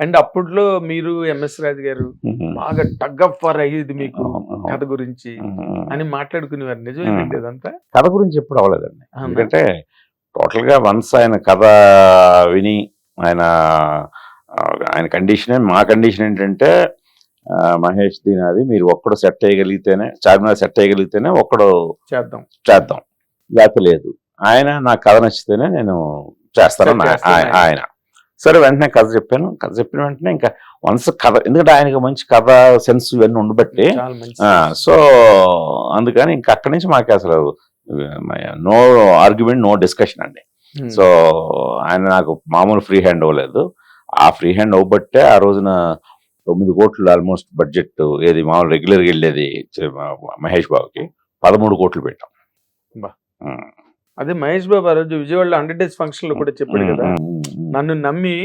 And అప్పట్లో మీరు MS రాజు గారు బాగా టగ్ అప్ ఫర్ అయ్యేది మీకు కథ గురించి అని మాట్లాడుకునేవారు. నిజమేనండి అదంతా కథ గురించి ఎప్పుడు అవ్వలేదండి? ఎందుకంటే టోటల్గా వన్స్ ఆయన కథ విని ఆయన ఆయన కండిషన్ మా కండిషన్ ఏంటంటే మహేష్ దీనాది మీరు ఒక్కడు సెట్ చేయగలిగితేనే చార్మినార్ సెట్ చేయగలిగితేనే ఒక్కడు చేద్దాం. చేద్దాం. లేకపోతే లేదు. ఆయన నా కథ నచ్చితేనే నేను చేస్తాను. ఆయన. సరే వెంటనే కథ చెప్పాను. కథ చెప్పిన వెంటనే ఇంకా వన్స్ కథ ఎందుకంటే ఆయనకి మంచి కథ సెన్స్ ఇవన్నీ ఉండబట్టి సో అందుకని ఇంకా అక్కడి నుంచి మాకు అసలు నో ఆర్గ్యుమెంట్ నో డిస్కషన్ అండి. Hmm. సో ఆయన నాకు మామూలు ఫ్రీ హ్యాండ్ ఇవ్వలేదు. ఆ ఫ్రీ హ్యాండ్ ఇవ్వబట్టే ఆ రోజున తొమ్మిది కోట్లు ఆల్మోస్ట్ బడ్జెట్ ఏది మామూలు రెగ్యులర్గా వెళ్ళేది మహేష్ బాబుకి పదమూడు కోట్లు పెట్టాం. అదే మహేష్ బాబు ఆ రోజు విజయవాడలో హండ్రెడ్ డేస్ ఫంక్షన్లో కూడా చెప్పాడు కదా. నన్ను నమ్మి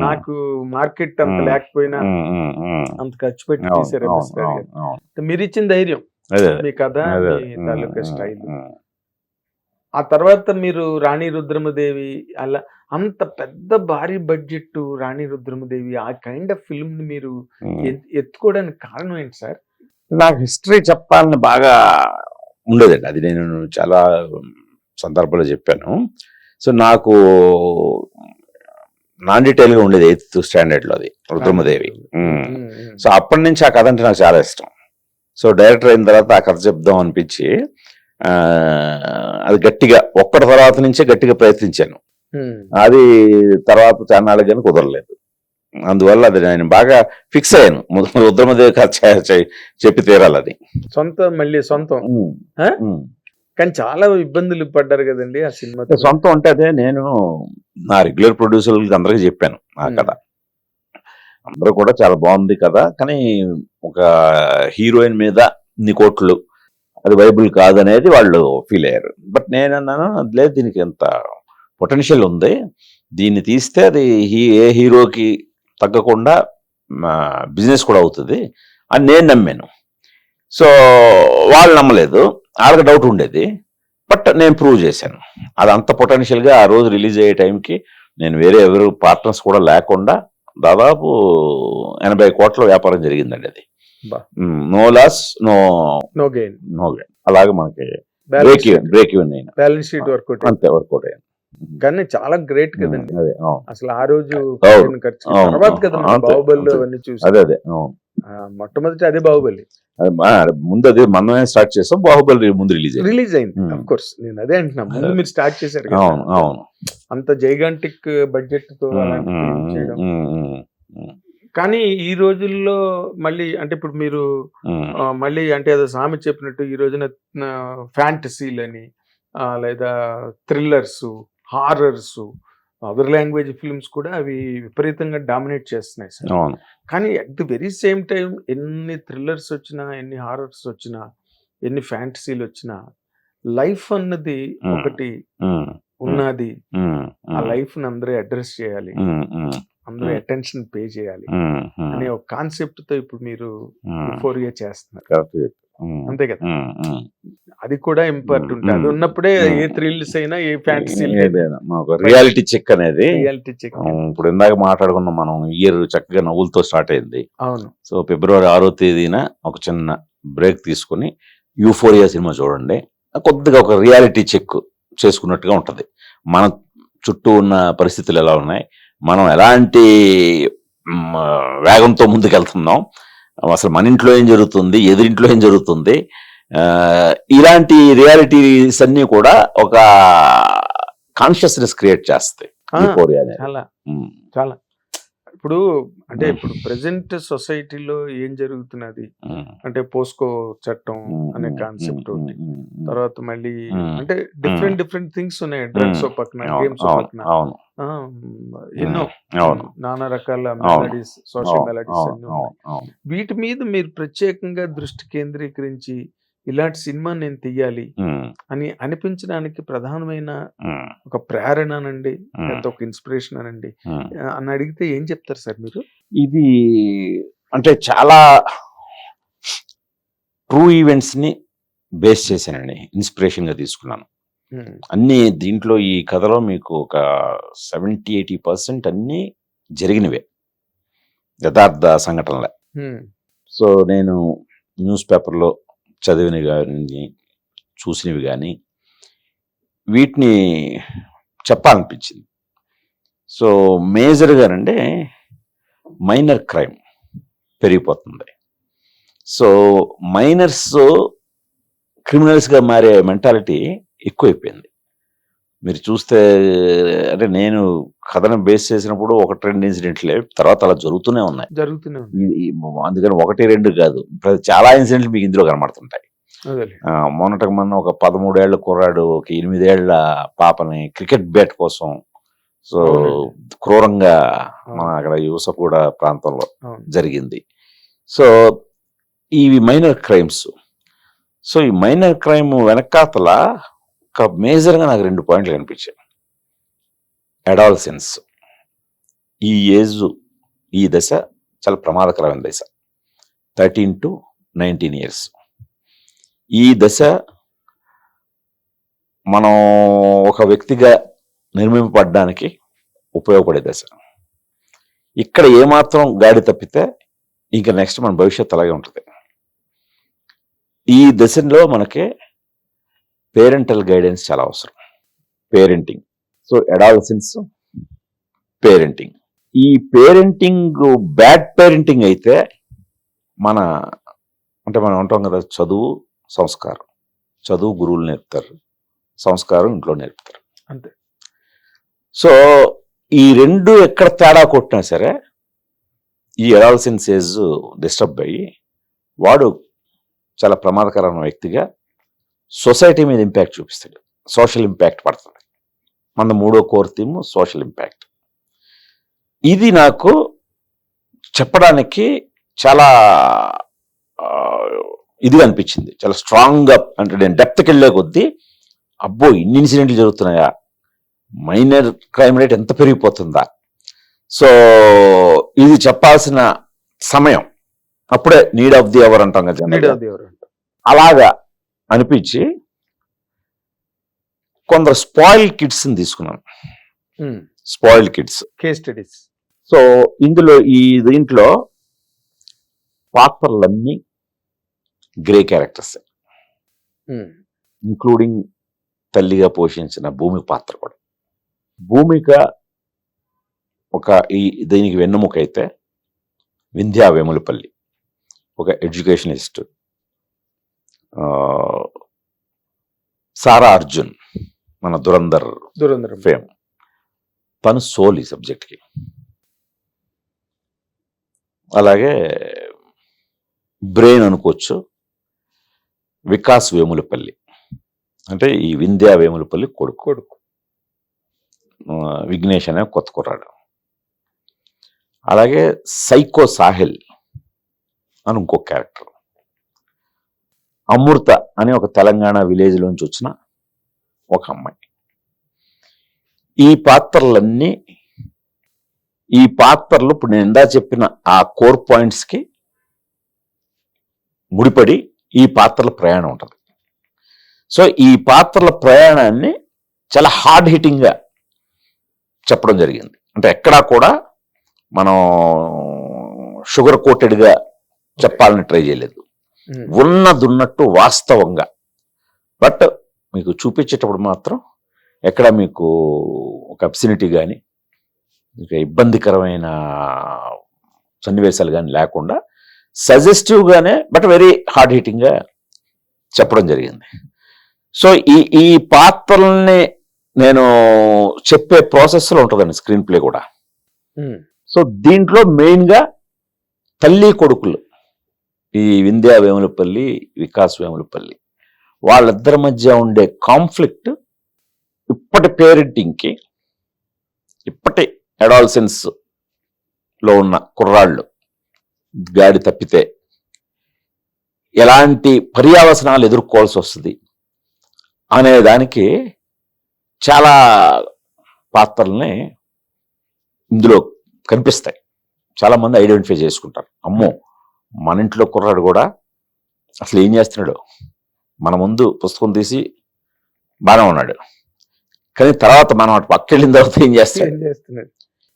నాకు మార్కెట్ అంత. లేకపోయినా. అంత ఖర్చు పెట్టి అవును. మీరు ఇచ్చిన ధైర్యం మీ కథ తాలూకా స్టైల్. ఆ తర్వాత మీరు రాణి రుద్రమదేవి అలా అంత పెద్ద భారీ బడ్జెట్ రాణి రుద్రమదేవి ఆ కైండ్ ఆఫ్ ఫిల్మ్ని మీరు ఎత్తుకోవడానికి కారణం ఏంటి సార్? నాకు హిస్టరీ చెప్పాలని బాగా ఉండేదండి. అది నేను చాలా సందర్భాల్లో చెప్పాను. సో నాకు నాన్ డీటెయిల్గా ఉండేది ఎయిత్ స్టాండర్డ్లో అది రుద్రమదేవి. సో అప్పటి నుంచి ఆ కథ అంటే నాకు చాలా ఇష్టం. సో డైరెక్టర్ అయిన తర్వాత ఆ కథ చెప్దాం అనిపించి అది గట్టిగా ఒక్కటి తర్వాత నుంచే గట్టిగా ప్రయత్నించాను. అది తర్వాత చాన్నాళ్ళకి కానీ కుదరలేదు. అందువల్ల అది నేను బాగా ఫిక్స్ అయ్యాను. రుద్రమదేవి కథ చెప్పి తీరాలని సొంత మళ్ళీ సొంతం. కానీ చాలా ఇబ్బందులు పడ్డారు కదండి ఆ సినిమా సొంతం అంటే అదే నేను నా రెగ్యులర్ ప్రొడ్యూసర్లకి అందరికీ చెప్పాను ఆ. కథ. అందరూ కూడా చాలా బాగుంది కదా కానీ ఒక హీరోయిన్ మీద ఇన్ని కోట్లు అది వైబుల్ కాదనేది వాళ్ళు ఫీల్ అయ్యారు. బట్ నేను అన్నాను "అది లేదు దీనికి ఎంత పొటెన్షియల్ ఉంది దీన్ని తీస్తే అది హీ ఏ హీరోకి తగ్గకుండా బిజినెస్ కూడా అవుతుంది అని నేను నమ్మాను. సో వాళ్ళు నమ్మలేదు వాళ్ళకి డౌట్ ఉండేది. బట్ నేను ప్రూవ్ చేశాను. అది అంత పొటెన్షియల్గా ఆ రోజు రిలీజ్ అయ్యే టైంకి నేను వేరే ఎవరు పార్ట్నర్స్ కూడా లేకుండా దాదాపు ఎనభై కోట్ల వ్యాపారం జరిగిందండి అది. No loss no no gain no gain అలాగే మనకి బ్రేక్ ఈవెన్ బ్రేక్ ఈవెన్ అయినా. బ్యాలెన్స్ షీట్ వర్క్ అంతే వర్కౌట్ అయ్యాను కానీ చాలా గ్రేట్ కదండి. అసలు ఆ రోజు ఖర్చు. తర్వాత కదా అంతే. అవన్నీ చూసి. అదే అదే మొట్టమొదటి అదే బాహుబలి. ముందు అదే మనమే స్టార్ట్ చేస్తాం బాహుబలి ముందు రిలీజ్ రిలీజ్ అయింది. అఫ్ కోర్స్ నేను అదే అంటున్నా ముందు. మీరు స్టార్ట్ చేశారు. అవును అవును అంత జైగాంటిక్ బడ్జెట్తో కానీ ఈ రోజుల్లో మళ్ళీ అంటే ఇప్పుడు మీరు మళ్ళీ అంటే ఏదో సామెత చెప్పినట్టు ఈ రోజున ఫ్యాంటసీలని లేదా thrillers horrors other language films కూడా అవి విపరీతంగా డామినేట్ చేస్తున్నాయి సార్. కానీ at the very same time ఎన్ని థ్రిల్లర్స్ వచ్చినా ఎన్ని హారర్స్ వచ్చినా ఎన్ని ఫ్యాంటసీలు వచ్చినా లైఫ్ అన్నది. ఒకటి ఉన్నది. ఆ లైఫ్ని అందరూ అడ్రస్ చేయాలి. అందరూ. అటెన్షన్ పే చేయాలి అనే ఒక కాన్సెప్ట్తో ఇప్పుడు మీరు ఫోర్ ఇయర్ చేస్తున్నారు. అంతే కదా. అది కూడా ఇంపార్టెంట్. అది ఉన్నప్పుడే ఏ. థ్రిల్స్ అయినా ఏ ఫ్యాంటసీ రియాలిటీ చెక్ అనేది రియాలిటీ చెక్ ఇప్పుడు ఇందాక మాట్లాడుకున్నాం మనం ఇయర్ చక్కగా నవ్వులతో స్టార్ట్ అయింది. అవును. సో ఫిబ్రవరి ఆరో తేదీన ఒక చిన్న బ్రేక్ తీసుకుని యూఫోరియా సినిమా చూడండి. కొద్దిగా ఒక రియాలిటీ చెక్ చేసుకున్నట్టుగా ఉంటుంది. మన చుట్టూ ఉన్న పరిస్థితులు ఎలా ఉన్నాయి? మనం ఎలాంటి వేగంతో ముందుకెళ్తున్నాం? అసలు మన ఇంట్లో ఏం జరుగుతుంది? ఎదురింట్లో ఏం జరుగుతుంది? ఇలాంటి రియాలిటీస్ అన్ని కూడా ఒక కాన్షియస్నెస్ క్రియేట్ చేస్తాయి. చాలా. చాలా. ఇప్పుడు అంటే. ఇప్పుడు ప్రెసెంట్ సొసైటీలో ఏం జరుగుతున్నది? అంటే పోస్కో చట్టం అనే కాన్సెప్ట్ ఉమ్, తర్వాత మళ్ళీ. అంటే డిఫరెంట్ డిఫరెంట్ థింగ్స్ ఉన్నాయి. డ్రగ్స్. పక్కన గేమ్స్ పక్కన. ఎన్నో నానా రకాల. Melodies social melodies. వీటి మీద మీరు ప్రత్యేకంగా దృష్టి కేంద్రీకరించి ఇలాంటి సినిమా నేను తీయాలి అని అనిపించడానికి ప్రధానమైన ఒక ప్రేరణ అనండి ఉమ్, లేకపోతే ఒక ఇన్స్పిరేషన్ అనండి అని అడిగితే ఏం చెప్తారు సార్ మీరు? ఇది అంటే చాలా ట్రూ ఈవెంట్స్ని బేస్ చేశానండి ఇన్స్పిరేషన్గా తీసుకున్నాను అన్ని దీంట్లో ఈ కథలో మీకు ఒక సెవెంటీ ఎయిటీ పర్సెంట్ అన్ని జరిగినవే యథార్థ సంఘటనలే. సో నేను న్యూస్ పేపర్లో చదివినవి కానీ చూసినవి కానీ వీటిని చెప్పాలనిపించింది. సో మేజర్గా అంటే మైనర్ క్రైమ్ పెరిగిపోతుంది. సో మైనర్స్ క్రిమినల్స్గా మారే మెంటాలిటీ ఎక్కువైపోయింది. మీరు చూస్తే అంటే నేను కథను బేస్ చేసినప్పుడు ఒకటి రెండు ఇన్సిడెంట్లే తర్వాత అలా జరుగుతూనే ఉన్నాయి. జరుగుతూనే ఉంది ఈ- ఈ అందుకని ఒకటి రెండు కాదు. చాలా ఇన్సిడెంట్లు మీకు ఇందులో కనబడుతుంటాయి. మొన్నటికి మొన్న ఒక పదమూడేళ్ళ కుర్రాడు ఒక ఎనిమిదేళ్ళ పాపని క్రికెట్ బ్యాట్ కోసం సో. క్రూరంగా మన అక్కడ యువసకూడ ప్రాంతంలో జరిగింది. సో ఇవి మైనర్ క్రైమ్స్ సో ఈ మైనర్ క్రైమ్ వెనకాతల ఒక మేజర్గా నాకు రెండు పాయింట్లు కనిపించాయి. అడాల్సెన్స్ ఈ ఏజ్ ఈ దశ చాలా ప్రమాదకరమైన దశ. థర్టీన్ టు నైన్టీన్ ఇయర్స్ ఈ దశ మనం ఒక వ్యక్తిగా నిర్మింపబడడానికి ఉపయోగపడే దశ. ఇక్కడ ఏమాత్రం గాడి తప్పితే ఇంకా నెక్స్ట్ మన భవిష్యత్తు అలాగే ఉంటుంది. ఈ దశలో మనకి పేరెంటల్ గైడెన్స్ చాలా అవసరం. పేరెంటింగ్. So adolescence parenting. ఈ పేరెంటింగ్ బ్యాడ్ పేరెంటింగ్ అయితే మన అంటే మనం అంటాం కదా చదువు సంస్కారం. చదువు గురువులు నేర్పుతారు. సంస్కారం ఇంట్లో నేర్పుతారు. అంతే. సో ఈ రెండు ఎక్కడ తేడా కొట్టినా సరే ఈ ఎడాల్సిన్ ఏజ్ డిస్టర్బ్ అయ్యి వాడు చాలా ప్రమాదకరమైన వ్యక్తిగా సొసైటీ మీద ఇంపాక్ట్ చూపిస్తాడు. సోషల్ ఇంపాక్ట్ పడుతుంది. మన మూడో కోర్ థీమ్ సోషల్ ఇంపాక్ట్. ఇది నాకు చెప్పడానికి చాలా ఆ, ఇదిగా అనిపించింది. చాలా స్ట్రాంగ్గా అంటే నేను డెప్త్కి వెళ్ళే కొద్దీ అబ్బో ఇన్ని ఇన్సిడెంట్లు జరుగుతున్నాయా? మైనర్ క్రైమ్ రేట్ ఎంత పెరిగిపోతుందా? సో ఇది చెప్పాల్సిన సమయం. అప్పుడే నీడ్ ఆఫ్ ది అవర్ అంటాం కదా అలాగా. అనిపించి కొందరు స్పాయిల్ కిడ్స్ని తీసుకున్నాను spoil kids. Case studies so ఇందులో ఈ దీంట్లో పాత్రలన్నీ గ్రే క్యారెక్టర్స్. ఇంక్లూడింగ్ తల్లిగా పోషించిన భూమి పాత్ర కూడా. భూమిక ఒక ఈ దీనికి వెన్నుముక అయితే వింధ్యా వేములపల్లి ఒక ఎడ్యుకేషనిస్ట్ ఆ, సారా అర్జున్ మన దురందర్ దురంధరం ఫేమ్. తను సోల్ ఈ సబ్జెక్ట్కి. అలాగే బ్రెయిన్ అనుకోవచ్చు వికాస్ వేములపల్లి. అంటే ఈ వింధ్యా వేములపల్లి కొడుకు. కొడుకు. విఘ్నేష్ అనే కొత్త కుర్రాడు. అలాగే సైకో సాహిల్ అని ఇంకో క్యారెక్టర్. అమృత అనే ఒక తెలంగాణ విలేజ్లోంచి వచ్చిన ఒక అమ్మాయి. ఈ పాత్రలన్నీ ఈ పాత్రలు ఇప్పుడు నేను ఇందా చెప్పిన ఆ కోర్ పాయింట్స్కి ముడిపడి ఈ పాత్రల ప్రయాణం ఉంటుంది. సో ఈ పాత్రల ప్రయాణాన్ని చాలా హార్డ్ హిట్టింగ్గా చెప్పడం జరిగింది. అంటే ఎక్కడా కూడా మనం షుగర్ కోటెడ్గా చెప్పాలని ట్రై చేయలేదు. ఉన్నదున్నట్టు వాస్తవంగా. బట్ మీకు చూపించేటప్పుడు మాత్రం ఎక్కడ మీకు ఒక అబ్సినిటీ కానీ ఇక ఇబ్బందికరమైన సన్నివేశాలు కానీ లేకుండా సజెస్టివ్ గానే బట్ వెరీ హార్డ్ హిట్టింగ్గా చెప్పడం జరిగింది. సో ఈ ఈ పాత్రల్ని నేను చెప్పే ప్రాసెస్లో ఉంటుందండి స్క్రీన్ ప్లే కూడా. సో దీంట్లో మెయిన్గా తల్లి కొడుకులు. ఈ వింధ్యా వేములపల్లి వికాస్ వేములపల్లి. వాళ్ళిద్దరి మధ్య ఉండే కాన్ఫ్లిక్ట్ ఇప్పటి పేరెంటింగ్కి ఇప్పటి అడాల్సెన్స్లో ఉన్న కుర్రాళ్ళు గాడి తప్పితే ఎలాంటి పర్యావసనాలు ఎదుర్కోవాల్సి వస్తుంది అనే దానికి చాలా పాత్రల్ని ఇందులో కనిపిస్తాయి. చాలామంది ఐడెంటిఫై చేసుకుంటారు. అమ్మో! మన ఇంట్లో కుర్రాడు కూడా అసలు ఏం చేస్తున్నాడు? మన ముందు పుస్తకం తీసి బాగానే ఉన్నాడు. కానీ తర్వాత మనం అటు పక్క వెళ్ళిన తర్వాత ఏం చేస్తాడు?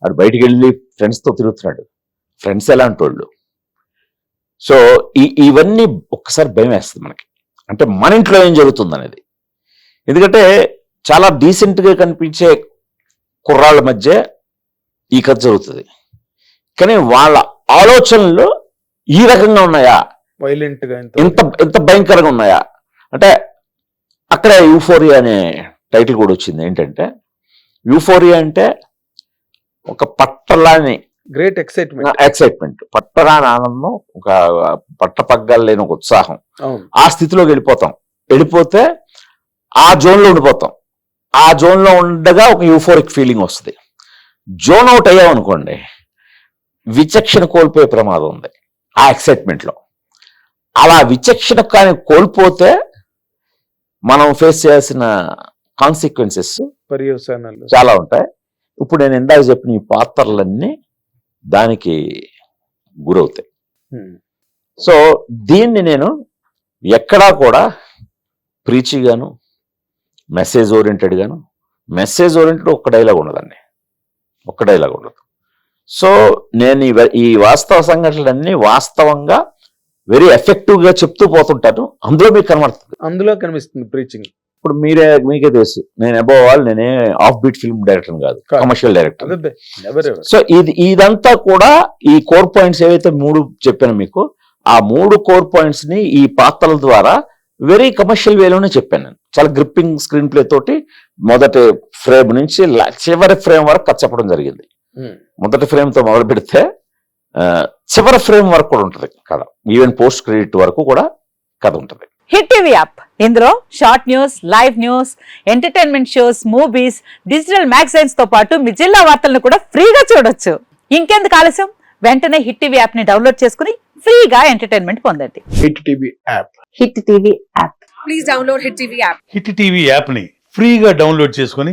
వాడు బయటికి వెళ్ళి ఫ్రెండ్స్తో తిరుగుతున్నాడు. ఫ్రెండ్స్ ఎలాంటి వాళ్ళు? సో ఈ ఇవన్నీ ఒక్కసారి భయం వేస్తుంది మనకి. అంటే మన ఇంట్లో ఏం జరుగుతుంది అనేది. ఎందుకంటే చాలా డీసెంట్గా కనిపించే కుర్రాళ్ళ మధ్య ఈ కథ జరుగుతుంది. కానీ వాళ్ళ ఆలోచనలు ఈ రకంగా ఉన్నాయా? వైలెంట్గా ఇంత ఇంత భయంకరంగా ఉన్నాయా? అంటే అక్కడ యూఫోరియా అనే టైటిల్ కూడా వచ్చింది. ఏంటంటే యూఫోరియా అంటే ఒక పట్టలాని గ్రేట్ ఎక్సైట్మెంట్ ఎక్సైట్మెంట్ పట్టరాని ఆనందం ఒక పట్టపగ్గాలు లేని ఒక ఉత్సాహం. ఆ స్థితిలోకి వెళ్ళిపోతాం. వెళ్ళిపోతే ఆ జోన్లో ఉండిపోతాం. ఆ జోన్లో ఉండగా ఒక యూఫోరిక్ ఫీలింగ్ వస్తుంది. జోన్ అవుట్ అయ్యాం అనుకోండి విచక్షణ కోల్పోయే ప్రమాదం ఉంది. ఆ ఎక్సైట్మెంట్లో అలా విచక్షణ కానీ కోల్పోతే మనం ఫేస్ చేయాల్సిన కాన్సిక్వెన్సెస్ పర్యవసానాలు. చాలా ఉంటాయి. ఇప్పుడు నేను ఇందాక చెప్పిన ఈ పాత్రలన్నీ దానికి గురవుతాయి. సో దీన్ని నేను ఎక్కడా కూడా ప్రీచిగాను మెసేజ్ ఓరియంటెడ్ గాను మెసేజ్ ఓరియంటెడ్ ఒక్క డైలాగ్ ఉండదండి. ఒక్క డైలాగ్ ఉండదు. సో నేను ఈ వాస్తవ సంఘటనలన్నీ వాస్తవంగా వెరీ ఎఫెక్టివ్గా చెప్తూ పోతుంటాను. అందులో మీకు కనబడుతుంది. అందులో కనిపిస్తుంది ప్రీచింగ్ ఇప్పుడు మీరే మీకే తెలుసు. నేను అబోవ్ ఆల్ నేనే ఆఫ్ బీట్ ఫిల్మ్ డైరెక్టర్ కాదు. కమర్షియల్ డైరెక్టర్ సో ఇది ఇదంతా కూడా ఈ కోర్ పాయింట్స్ ఏవైతే మూడు చెప్పాను మీకు ఆ మూడు కోర్ పాయింట్స్ని ఈ పాత్రల ద్వారా వెరీ కమర్షియల్ వేలోనే చెప్పాను నేను. చాలా గ్రిప్పింగ్ స్క్రీన్ ప్లే తోటి మొదటి ఫ్రేమ్ నుంచి చివరి ఫ్రేమ్ వరకు కథ చెప్పడం జరిగింది. మొదటి ఫ్రేమ్తో మొదలు పెడితే చివరి ఫ్రేమ్ వరకు కూడా ఉంటుంది కథ. ఈవెన్ పోస్ట్ క్రెడిట్ వరకు కూడా కథ ఉంటుంది. Hit TV app. ఇందులో short news live news entertainment shows movies digital మ్యాగజైన్స్తో పాటు మీ జిల్లా వార్తలను కూడా ఫ్రీగా చూడొచ్చు. ఇంకెందుకు ఆలస్యం? వెంటనే హిట్ టీవీ యాప్ని డౌన్లోడ్ చేసుకుని ఫ్రీగా ఎంటర్టైన్మెంట్ పొందండి. Hit TV app. Hit TV app. Please download Hit TV app. Hit TV యాప్ని ఫ్రీగా డౌన్లోడ్ చేసుకొని